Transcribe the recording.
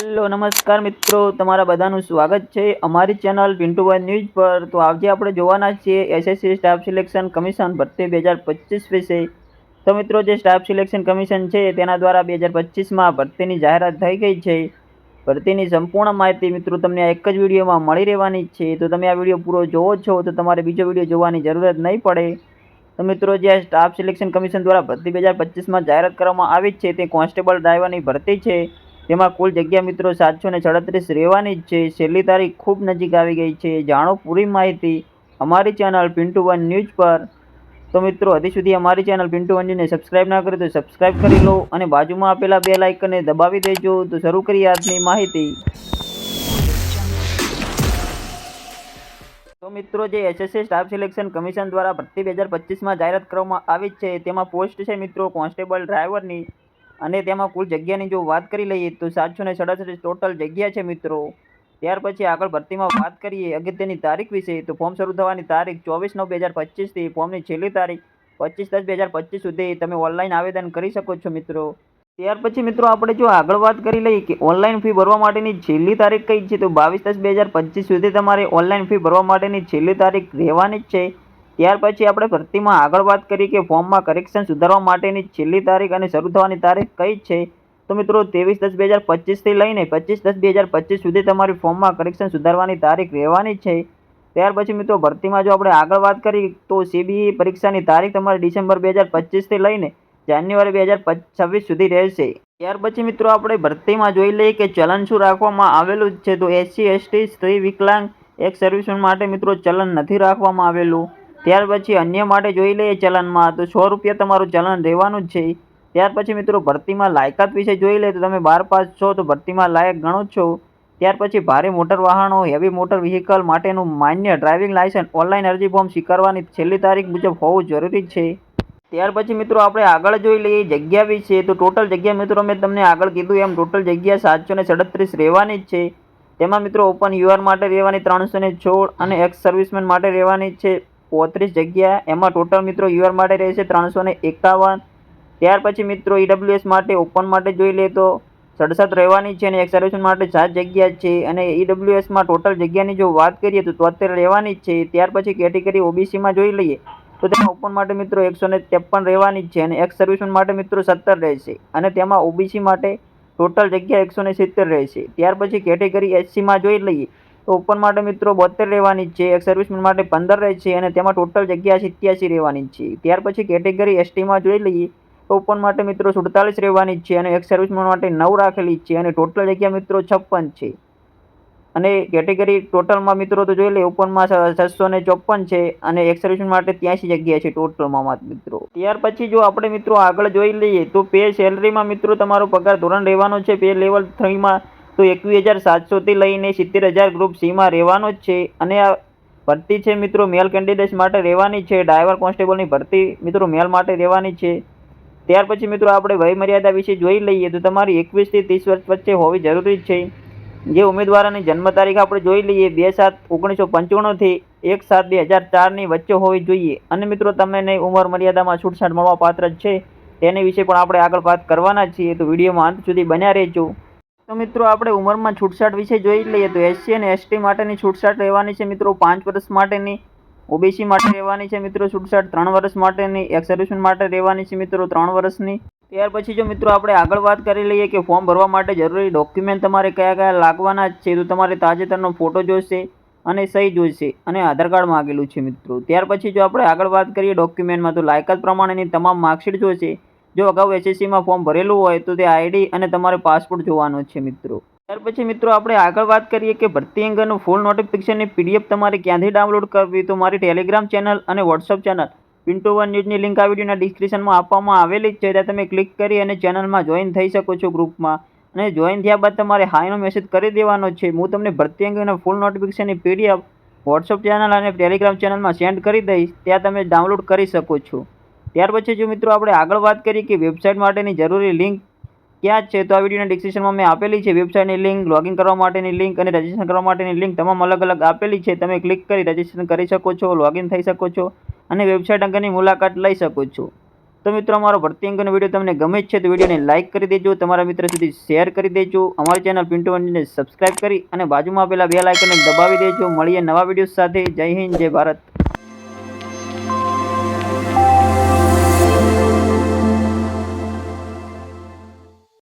Hello, નમસ્કાર મિત્રો. તમારા બધાનું સ્વાગત છે અમારી ચેનલ પિન્ટુ વન ન્યૂઝ પર. તો આજે આપણે જોવાના છીએ એસએસસી સ્ટાફ સિલેક્શન કમિશન ભરતી બે હજાર પચીસ વિશે. તો મિત્રો, જે સ્ટાફ સિલેક્શન કમિશન છે, તેના દ્વારા બે હજાર પચીસમાં ભરતીની જાહેરાત થઈ ગઈ છે. ભરતીની સંપૂર્ણ માહિતી મિત્રો, તમને એક જ વિડીયોમાં મળી રહેવાની છે. તો તમે આ વીડિયો પૂરો જોવો છો, તો તમારે બીજો વીડિયો જોવાની જરૂરત નહીં પડે. તો મિત્રો, જે સ્ટાફ સિલેક્શન કમિશન દ્વારા ભરતી બે હજાર પચીસમાં જાહેરાત કરવામાં આવી છે, તે કોન્સ્ટેબલ ડ્રાઈવરની ભરતી છે. તેમાં કુલ જગ્યા મિત્રો સાતસો ને સડત્રીસ રહેવાની જ છે. છેલ્લી તારીખ ખૂબ નજીક આવી ગઈ છે. જાણો પૂરી માહિતી અમારી ચેનલ પિન્ટુ વન ન્યૂઝ પર. તો મિત્રો, હજી સુધી અમારી ચેનલ પિન્ટુ વન ન્યૂઝને સબસ્ક્રાઇબ ના કરી તો સબસ્ક્રાઈબ કરી લો અને બાજુમાં આપેલા બે લાઇકને દબાવી દેજો. તો શરૂ કરીએ આજની માહિતી. તો મિત્રો, જે એસએસસી સ્ટાફ સિલેક્શન કમિશન દ્વારા ભરતી બે હજાર પચીસમાં જાહેરાત કરવામાં આવી છે. તેમાં પોસ્ટ છે મિત્રો, કોન્સ્ટેબલ ડ્રાઈવરની અને તેમાં કુલ જગ્યાની જો વાત કરી લઈએ તો સાતસો ને સડસઠ ટોટલ જગ્યા છે મિત્રો. ત્યાર પછી આગળ ભરતીમાં વાત કરીએ અગત્યની તારીખ વિશે, તો ફોર્મ શરૂ થવાની તારીખ ચોવીસ નવ બે હજાર પચીસથી ફોર્મની છેલ્લી તારીખ પચીસ દસ બે હજાર પચીસ સુધી તમે ઓનલાઈન આવેદન કરી શકો છો મિત્રો. ત્યાર પછી મિત્રો આપણે જો આગળ વાત કરી લઈએ કે ઓનલાઈન ફી ભરવા માટેની છેલ્લી તારીખ કઈ છે, તો બાવીસ દસ બે હજાર પચીસ સુધી તમારે ઓનલાઈન ફી ભરવા માટેની છેલ્લી તારીખ રહેવાની જ છે. ત્યાર પછી આપણે ભરતીમાં આગળ વાત કરીએ કે ફોર્મમાં કરેક્શન સુધારવા માટેની છેલ્લી તારીખ અને શરૂ થવાની તારીખ કઈ છે? તો મિત્રો, ત્રેવીસ દસ બે હજાર પચીસથી લઈને પચીસ દસ બે હજાર પચીસ સુધી તમારી ફોર્મમાં કરેક્શન સુધારવાની તારીખ રહેવાની છે. ત્યાર પછી મિત્રો, ભરતીમાં જો આપણે આગળ વાત કરીએ તો સીબીઈ પરીક્ષાની તારીખ તમારી ડિસેમ્બર બે હજાર પચીસથી લઈને જાન્યુઆરી બે હજાર છવ્વીસ સુધી રહેશે. ત્યાર પછી મિત્રો, આપણે ભરતીમાં જોઈ લઈએ કે ચલન શું રાખવામાં આવેલું છે? તો એસસી, એસટી, સ્ત્રી વિકલાંગ એક સર્વિસમેન માટે મિત્રો, ચલન નથી રાખવામાં આવેલું. ત્યાર પછી અન્ય માટે જોઈ લઈએ ચલનમાં. તો સો રૂપિયા તમારું ચલન રહેવાનું જ છે. ત્યાર પછી મિત્રો ભરતીમાં લાયકાત વિશે જોઈ લઈએ તો તમે બાર પાસ છો તો ભરતીમાં લાયક ગણો છો. ત્યાર પછી ભારે મોટર વાહનો હેવી મોટર વ્હીકલ માટેનું માન્ય ડ્રાઇવિંગ લાયસન્સ ઓનલાઈન અરજી ફોર્મ સ્વીકારવાની છેલ્લી તારીખ મુજબ હોવું જરૂરી છે. ત્યાર પછી મિત્રો આપણે આગળ જોઈ લઈએ જગ્યા વિશે. તો ટોટલ જગ્યા મિત્રો મેં તમને આગળ કીધું એમ ટોટલ જગ્યા સાતસો ને સડત્રીસ રહેવાની જ છે. તેમાં મિત્રો ઓપન યુઆર માટે રહેવાની ત્રણસો ને છોડ અને એક્સ સર્વિસમેન માટે રહેવાની છે. પોત્રીસ જગ્યા. એમાં ટોટલ મિત્રો યુઆર માટે રહેશે ત્રણસો ને એકાવન. ત્યાર પછી મિત્રો ઈડબ્લ્યુએસ માટે ઓપન માટે જોઈ લે તો સડસઠ રહેવાની છે અને એક સર્વિસમેન માટે સાત જગ્યા છે. અને ઈડબ્લ્યુએસમાં ટોટલ જગ્યાની જો વાત કરીએ તો તોતેર રહેવાની જ છે. ત્યાર પછી કેટેગરી ઓબીસીમાં જોઈ લઈએ તો તેમાં ઓપન માટે મિત્રો એકસો ને ત્રેપન રહેવાની જ છે અને એક્સ સર્વિસમેન માટે મિત્રો સત્તર રહેશે. અને તેમાં ઓબીસી માટે ટોટલ જગ્યા એકસો ને સિત્તેર રહેશે. ત્યાર પછી કેટેગરી એસસીમાં જોઈ લઈએ તો ઓપન માટે મિત્રો બોતેર રહેવાની છે, એક સર્વિસમેન માટે પંદર રહે છે અને તેમાં ટોટલ જગ્યા સિત્યાસી રહેવાની છે. ત્યાર પછી કેટેગરી એસટીમાં જોઈ લઈએ, તો ઓપન માટે મિત્રો સુડતાલીસ રહેવાની છે અને એક સર્વિસમેન માટે નવ રાખેલી છે અને ટોટલ જગ્યા મિત્રો છપ્પન છે. અને કેટેગરી ટોટલમાં મિત્રો તો જોઈ લે ઓપનમાં છસો ને ચોપન છે અને એક માટે ત્યાંસી જગ્યા છે ટોટલમાં મિત્રો ત્યાર પછી જો આપણે મિત્રો આગળ જોઈ લઈએ, તો પે સેલરીમાં મિત્રો તમારો પગાર ધોરણ રહેવાનો છે પે લેવલ થ્રીમાં તો એકવીસ હજાર સાતસોથી લઈને સિત્તેર હજાર ગ્રુપ સીમાં રહેવાનો જ છે. અને આ ભરતી છે મિત્રો મેલ કેન્ડિડેટ્સ માટે રહેવાની છે. ડ્રાઈવર કોન્સ્ટેબલની ભરતી મિત્રો મેલ માટે રહેવાની છે. ત્યાર પછી મિત્રો આપણે વયમર્યાદા વિશે જોઈ લઈએ તો તમારી એકવીસથી ત્રીસ વર્ષ વચ્ચે હોવી જરૂરી છે. જે ઉમેદવારોની જન્મ તારીખ આપણે જોઈ લઈએ બે સાત ઓગણીસો પંચાણુંથી એક સાત બે હજાર ચારની વચ્ચે હોવી જોઈએ. અને મિત્રો તમને ઉંમર મર્યાદામાં છૂટછાટ મળવા પાત્ર છે. તેની વિશે પણ આપણે આગળ વાત કરવાના છીએ. તો વિડીયોમાં અંત સુધી બન્યા રહેજો. તો મિત્રો આપણે ઉંમરમાં છૂટછાટ વિશે જોઈ લઈએ તો એસસી અને એસટી માટેની છૂટછાટ રહેવાની છે મિત્રો, પાંચ વર્ષ માટેની. ઓબીસી માટે રહેવાની છે મિત્રો છૂટછાટ, ત્રણ વર્ષ માટેની. એક્સ માટે રહેવાની છે મિત્રો ત્રણ વર્ષની. ત્યાર પછી જો મિત્રો આપણે આગળ વાત કરી લઈએ કે ફોર્મ ભરવા માટે જરૂરી ડોક્યુમેન્ટ તમારે કયા કયા લાગવાના છે, તો તમારે તાજેતરનો ફોટો જોઈશે અને સહી જોઈશે અને આધાર કાર્ડ માગેલું છે મિત્રો. ત્યાર પછી જો આપણે આગળ વાત કરીએ ડોક્યુમેન્ટમાં, તો લાયકાત પ્રમાણેની તમામ માર્કશીટ જોઈશે જો અગાઉ એસએસસીમાં ફોર્મ ભરેલું હોય તો તે આઈડી અને તમારે પાસપોર્ટ જોવાનો છે મિત્રો. ત્યાર પછી મિત્રો આપણે આગળ વાત કરીએ કે ભરતી અંગેનું ફૂલ નોટિફિકેશનની પીડીએફ તમારે ક્યાંથી ડાઉનલોડ કરવી તો મારી ટેલિગ્રામ ચેનલ અને વોટ્સઅપ ચેનલ પિન્ટુ વન ન્યૂઝની લિંક આ વિડીયોના ડિસ્ક્રિપ્શનમાં આપવામાં આવેલી જ છે. ત્યાં તમે ક્લિક કરી અને ચેનલમાં જોઈન થઈ શકો છો ગ્રુપમાં અને જોઈન થયા બાદ તમારે હાઈનો મેસેજ કરી દેવાનો છે. હું તમને ભરતી અંગેના ફૂલ નોટિફિકેશનની પીડીએફ વોટ્સઅપ ચેનલ અને ટેલિગ્રામ ચેનલમાં સેન્ડ કરી દઈશ. ત્યાં તમે ડાઉનલોડ કરી શકો છો. ત્યાર પછી જો મિત્રો આપણે આગળ વાત કરીએ કે વેબસાઇટ માટેની જરૂરી લિંક ક્યાં છે, તો આ વિડીયોના ડિસ્ક્રિપ્શનમાં મેં આપેલી છે વેબસાઇટની લિંક લોગિન કરવા માટેની લિંક અને રજિસ્ટ્રેશન કરવા માટેની લિંક તમામ અલગ અલગ આપેલી છે. તમે ક્લિક કરી રજિસ્ટ્રેશન કરી શકો છો લોગિન થઈ શકો છો અને વેબસાઇટ અંગેની મુલાકાત લઈ શકો છો. તો મિત્રો, અમારો ભરતી અંગેનો વીડિયો તમને ગમે છે, તો વિડીયોને લાઇક કરી દેજો, તમારા મિત્ર સુધી શેર કરી દેજો, અમારી ચેનલ પિન્ટુ વનને સબસ્ક્રાઇબ કરી અને બાજુમાં આપેલા બે લાઇકને દબાવી દેજો. મળીએ નવા વીડિયો સાથે. જય હિન્દ, જય ભારત.